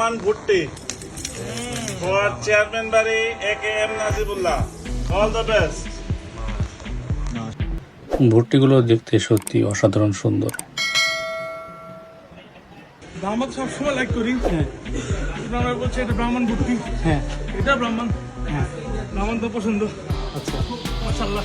ব্রাহ্মণ ভুট্টি। For chairman বাড়ি A K M Najibullah. All the best ভুট্টিগুলো দেখতে সত্যি অসাধারণ সুন্দর। ব্রাহ্মণ সবসময় লাইক করি হ্যাঁ। আমরা বলছি এটা ব্রাহ্মণ ভুট্টি। হ্যাঁ। এটা ব্রাহ্মণ। হ্যাঁ। ব্রাহ্মণ তো পছন্দ। আচ্ছা। মাসাল্লাহ